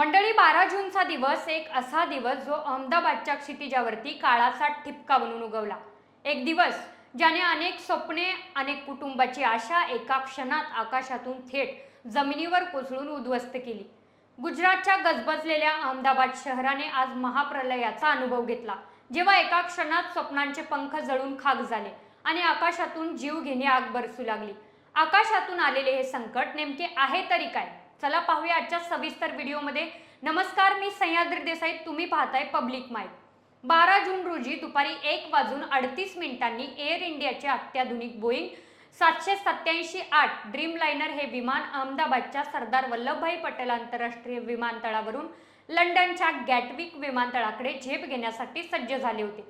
मंडळी बारा जूनचा दिवस एक असा दिवस जो अहमदाबादच्या क्षितिजावरती काळाचा ठिपका बनून उगवला. एक दिवस ज्याने अनेक स्वप्ने अनेक कुटुंबाची आशा एका क्षणात आकाशातून थेट जमिनीवर कोसळून उद्ध्वस्त केली. गुजरातच्या गजबजलेल्या अहमदाबाद शहराने आज महाप्रलयाचा अनुभव घेतला. जेव्हा एका क्षणात स्वप्नांचे पंख जळून खाक झाले आणि आकाशातून जीव घेणे आग बरसू लागली. आकाशातून आलेले हे संकट नेमके आहे तरी काय? चला पाहूया आजच्या सविस्तर व्हिडिओमध्ये. नमस्कार मी सह्याद्री देसाई. तुम्ही पाहताय पब्लिक माईक बारा जून रोजी दुपारी एक वाजून अडतीस मिनिटांनी एअर इंडियाचे अत्याधुनिक बोईंग सातशे सत्याऐंशी आठ ड्रीम लायनर हे विमान अहमदाबादच्या सरदार वल्लभभाई पटेल आंतरराष्ट्रीय विमानतळावरून लंडनच्या गॅटविक विमानतळाकडे झेप घेण्यासाठी सज्ज झाले होते.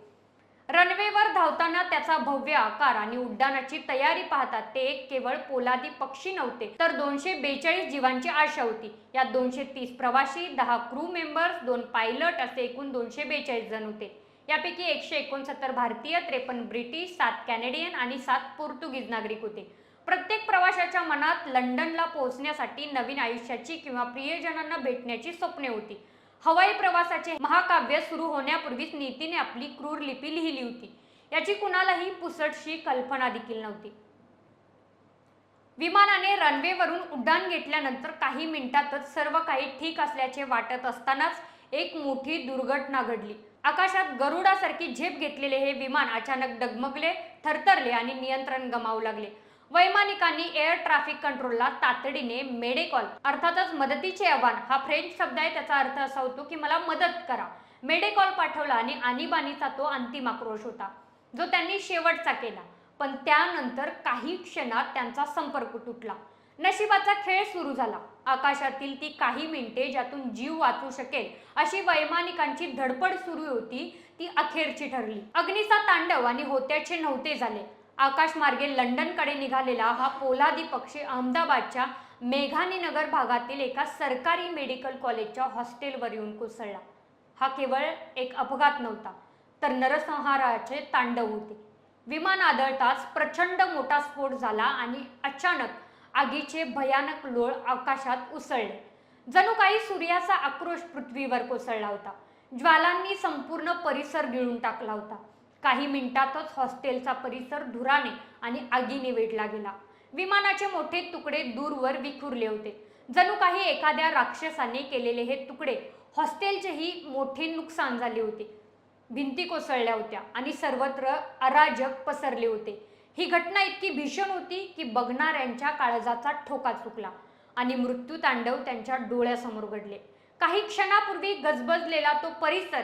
रनवेवर धावताना त्याचा भव्य आकार आणि उड्डाणाची तयारी पाहतात ते एक केवळ पोलादी पक्षी नव्हते तर दोनशे बेचाळीस जीवांची आशा होती. यात दोनशे तीस प्रवासी दहा क्रू मेंबर्स दोन पायलट असे एकूण दोनशे बेचाळीस जण होते. यापैकी एकशे एकोणसत्तर भारतीय त्रेपन्न ब्रिटिश सात कॅनेडियन आणि सात पोर्तुगीज नागरिक होते. प्रत्येक प्रवाशाच्या मनात लंडनला पोहोचण्यासाठी नवीन आयुष्याची किंवा प्रियजनांना भेटण्याची स्वप्ने होती. हवाई प्रवासाचे महाकाव्य सुरू होण्यापूर्वीच नीतीने आपली क्रूर लिपी लिहिली होती. याची कुणालाही पुसटशी कल्पना देखील नव्हती. विमानाने रनवेवरून उड्डाण घेतल्यानंतर काही मिनिटातच सर्व काही ठीक असल्याचे वाटत असतानाच एक मोठी दुर्घटना घडली. आकाशात गरुडासारखी झेप घेतलेले हे विमान अचानक डगमगले थरथरले आणि नियंत्रण गमावू लागले. वैमानिकांनी एअर ट्रॅफिक कंट्रोलला तातडीने मेडेकॉल अर्थातच मदतीचे आव्हान. हा फ्रेंच शब्द आहे त्याचा अर्थ असा होतो की मला मदत करा. मेडेकॉल पाठवला आणि आणीबाणीचा तो अंतिम आक्रोश होता जो त्यांनी शेवटचा केला. पण त्यानंतर काही क्षणात त्यांचा संपर्क तुटला. नशिबाचा खेळ सुरू झाला. आकाशातील ती काही मिनिटे ज्यातून जीव वाचू शकेल अशी वैमानिकांची धडपड सुरू होती ती अखेरची ठरली. अग्नीचा तांडव आणि होत्याचे नव्हते झाले. आकाशमार्गे लंडनकडे निघालेला हा पोलादी पक्षी अहमदाबादच्या मेघानीनगर भागातील एका सरकारी मेडिकल कॉलेजच्या हॉस्टेलवर येऊन कोसळला. हा केवळ एक अपघात नव्हता तर नरसंहाराचे तांडव होते. विमान आदळताच प्रचंड मोठा स्फोट झाला आणि अचानक आगीचे भयानक लोळ आकाशात उसळले. जणू काही सूर्याचा आक्रोश पृथ्वीवर कोसळला होता. ज्वालांनी संपूर्ण परिसर गिळून टाकला होता. काही मिनिटातच हॉस्टेलचा परिसर धुराने आणि आगीने वेढला गेला. विमानाचे मोठे तुकडे दूरवर विखुरले होते. जणू काही एखाद्या राक्षसाने केलेले हे तुकडे हॉस्टेलचेही मोठे नुकसान झाले होते. भिंती कोसळल्या होत्या आणि सर्वत्र अराजक पसरले होते. ही घटना इतकी भीषण होती की बघणाऱ्यांच्या काळजाचा ठोका चुकला आणि मृत्यू तांडव त्यांच्या डोळ्यासमोर घडले. काही क्षणापूर्वी गजबजलेला तो परिसर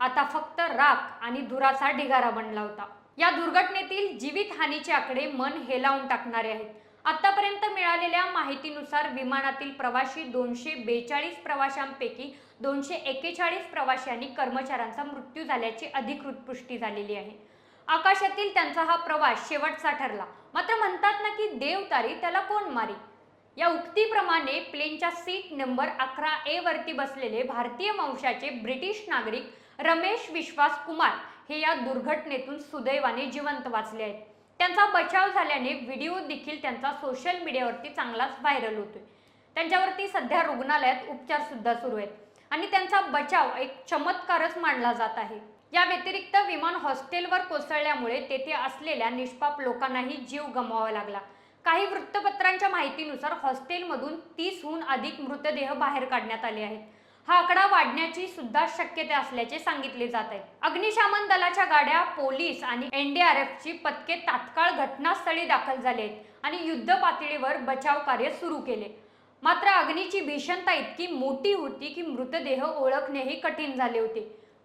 आता फक्त राख आणि धुराचा ढिगारा बनला होता. या दुर्घटनेतील जीवितहानीचे आकडे मन हेलावून टाकणारे आहेत. आतापर्यंत मिळालेल्या माहितीनुसार विमानातील प्रवाशी दोनशे बेचाळीस प्रवाशांपैकी दोनशे एकेचाळीस प्रवाशी आणि कर्मचाऱ्यांचा मृत्यू झाल्याची अधिकृत पुष्टी झालेली आहे. आकाशातील त्यांचा हा प्रवास शेवटचा ठरला. मात्र म्हणतात ना की देव तारी त्याला कोण मारी? या उक्तीप्रमाणे प्लेनच्या सीट नंबर अकरा ए वरती बसलेले भारतीय वंशाचे ब्रिटिश नागरिक रमेश विश्वास कुमार हे या दुर्घटनेतून सुदैवाने जिवंत वाचले आहेत. त्यांचा बचाव झाल्याने व्हिडिओ देखील त्यांचा सोशल मीडियावरती चांगलाच व्हायरल होतोय. त्यांच्यावरती सध्या रुग्णालयात उपचार सुद्धा सुरू आहेत आणि त्यांचा बचाव एक चमत्कारच मानला जात आहे. या व्यतिरिक्त विमान हॉस्टेलवर कोसळल्यामुळे तेथे असलेल्या निष्पाप लोकांनाही जीव गमवावा लागला. काही वृत्तपत्रांच्या माहितीनुसार हॉस्टेलमधून तीसहून अधिक मृतदेह बाहेर काढण्यात आले आहेत. हा आकडा वाढण्याची सुद्धा शक्यता असल्याचे सांगितले जात आहे. अग्निशामन दलाच्या गाड्या पोलीस आणि एनडीआरएफची पथके तात्काळ घटनास्थळी दाखल झाले आहेत आणि युद्ध पातळीवर बचाव कार्य सुरू केले. मात्र अग्नीची भीषणता इतकी मोठी होती की मृतदेह ओळखणेही कठीण झाले होते.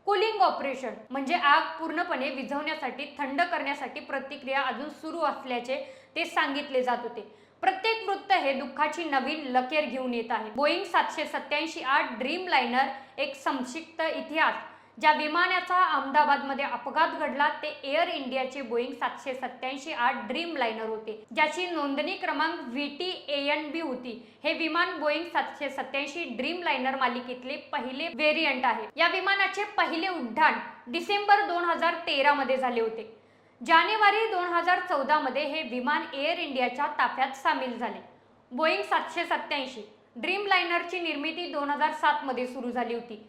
कुलिंग ऑपरेशन म्हणजे आग पूर्णपणे विझवण्यासाठी थंड करण्यासाठी प्रतिक्रिया अजून सुरू असल्याचे ते सांगितले जात होते. प्रत्येक वृत्त हे दुःखाची नवीन लकेर घेऊन येत आहे. बोईंग सातशे सत्याऐंशी आठ ड्रीम लायनर एक संक्षिप्त इतिहास ज्या विमानाचा अहमदाबादमध्ये अपघात घडला ते एअर इंडियाचे बोईंग सातशे सत्याऐंशी आठ ड्रीम लायनर होते. ज्याची नोंदणी क्रमांक व्ही टी एन बी होती. हे विमान बोईंग सातशे सत्याऐंशी ड्रीम लायनर मालिकेतले पहिले व्हेरियंट आहे. या विमानाचे पहिले उड्डाण डिसेंबर दोन हजार तेरा मध्ये झाले होते. जानेवारी दोन हजार चौदामध्ये हे विमान एअर इंडियाच्या ताफ्यात सामील झाले. बोईंग सातशे सत्याऐंशी ड्रीम लायनरची निर्मिती दोन हजार सातमध्ये सुरू झाली होती.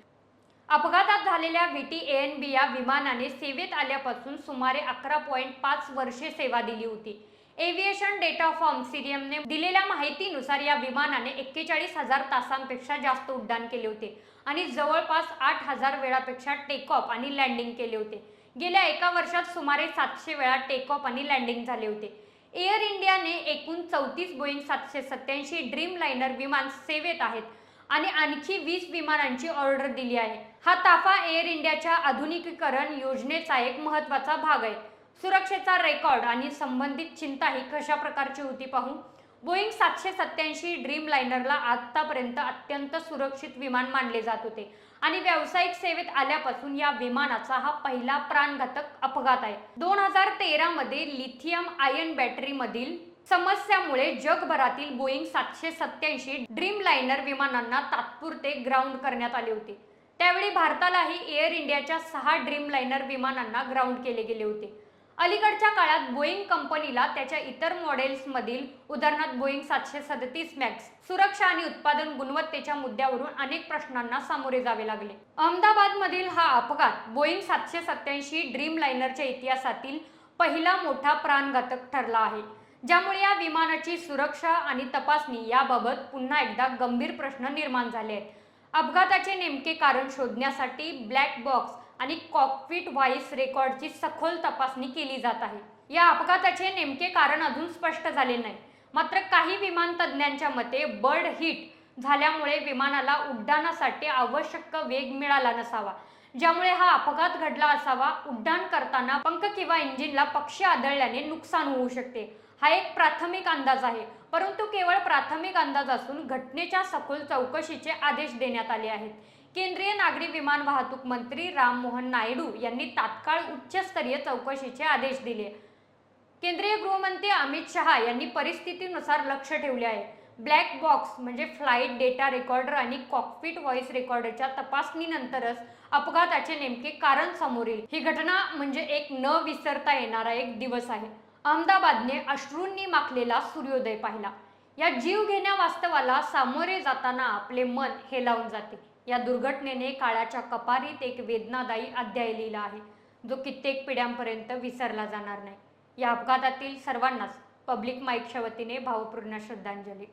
अपघातात झालेल्या V T A N B या विमानाने सेवेत आल्यापासून सुमारे अकरा पॉईंट पाच वर्षे सेवा दिली होती. एव्हिएशन डेटा फॉर्म सिरियमने दिलेल्या माहितीनुसार या विमानाने एक्केचाळीस हजार तासांपेक्षा जास्त उड्डाण केले होते आणि जवळपास आठ हजार वेळापेक्षा टेकऑफ आणि लँडिंग केले होते. गेल्या एका वर्षात सुमारे सातशे वेळा टेक ऑफ आणि लँडिंग झाले होते. एअर इंडियाने एकूण चौतीस बोईंग सातशे सत्याऐंशी ड्रीम लायनर विमान सेवेत आहेत आणि आणखी वीस विमानांची ऑर्डर दिली आहे. हा ताफा एअर इंडियाच्या आधुनिकीकरण योजनेचा एक महत्त्वाचा भाग आहे. सुरक्षेचा रेकॉर्ड आणि संबंधित चिंता ही कशा प्रकारची होती पाहू? बोईंग सातशे सत्याऐंशी ड्रीम लायनरला आतापर्यंत अत्यंत सुरक्षित विमान मानले जात होते. आणि व्यावसायिक सेवेत आल्यापासून या विमानाचा हा पहिला प्राणघातक अपघात आहे. दोन हजार तेरा मध्ये लिथियम आयन बॅटरी मधील समस्यामुळे जगभरातील बोईंग सातशे सत्याऐंशी ड्रीम लायनर विमानांना तात्पुरते ग्राउंड करण्यात आले होते. त्यावेळी भारतालाही एअर इंडियाच्या सहा ड्रीम लायनर विमानांना ग्राउंड केले गेले होते. अलीकडच्या काळात बोईंग कंपनीला त्याच्या इतर मॉडेल्समधील उदाहरणार्थ बोईंग सातशे सदतीस मॅक्स सुरक्षा आणि उत्पादन गुणवत्तेच्या मुद्द्यावरून अनेक प्रश्नांना सामोरे जावे लागले. अहमदाबादमधील हा अपघात बोईंग सातशे सत्याऐंशी ड्रीम लायनरच्या इतिहासातील पहिला मोठा प्राणघातक ठरला आहे. ज्यामुळे या विमानाची सुरक्षा आणि तपासणी याबाबत पुन्हा एकदा गंभीर प्रश्न निर्माण झाले आहेत. अपघाताचे नेमके कारण शोधण्यासाठी ब्लॅक बॉक्स आणि कॉकपिट व्हॉइस रेकॉर्डची सखोल तपासणी केली जात आहे. या अपघाताचे नेमके कारण अजून स्पष्ट झाले नाही. मात्र काही विमान तज्ज्ञांच्या मते बर्ड हिट झाल्यामुळे विमानाला उड्डाणासाठी आवश्यक वेग मिळाला नसावा. ज्यामुळे हा अपघात घडला असावा उड्डाण करताना पंख किंवा इंजिनला पक्षी आदळल्याने नुकसान होऊ शकते. हा एक प्राथमिक अंदाज आहे परंतु केवळ प्राथमिक अंदाज असून घटनेच्या सखोल चौकशीचे आदेश देण्यात आले आहेत. केंद्रीय नागरी विमान वाहतूक मंत्री राममोहन नायडू यांनी तात्काळ उच्चस्तरीय चौकशीचे आदेश दिले. केंद्रीय गृहमंत्री अमित शहा यांनी परिस्थितीनुसार लक्ष ठेवले आहे. ब्लॅक बॉक्स म्हणजे फ्लाईट डेटा रेकॉर्डर आणि कॉकपिट व्हॉइस रेकॉर्डरच्या तपासणीनंतरच अपघाताचे नेमके कारण समोर येईल. ही घटना म्हणजे एक न विसरता येणारा एक दिवस आहे. अहमदाबादने अश्रूंनी माखलेला सूर्योदय पाहिला. या जीव घेण्या वास्तवाला सामोरे जाताना आपले मन हेलावून जाते. या दुर्घटनेने काळाच्या कपारीत एक वेदनादायी अध्याय लिहिला आहे. जो कित्येक पिढ्यांपर्यंत विसरला जाणार नाही. या अपघातातील सर्वांनाच पब्लिक माईकच्या वतीने भावपूर्ण श्रद्धांजली.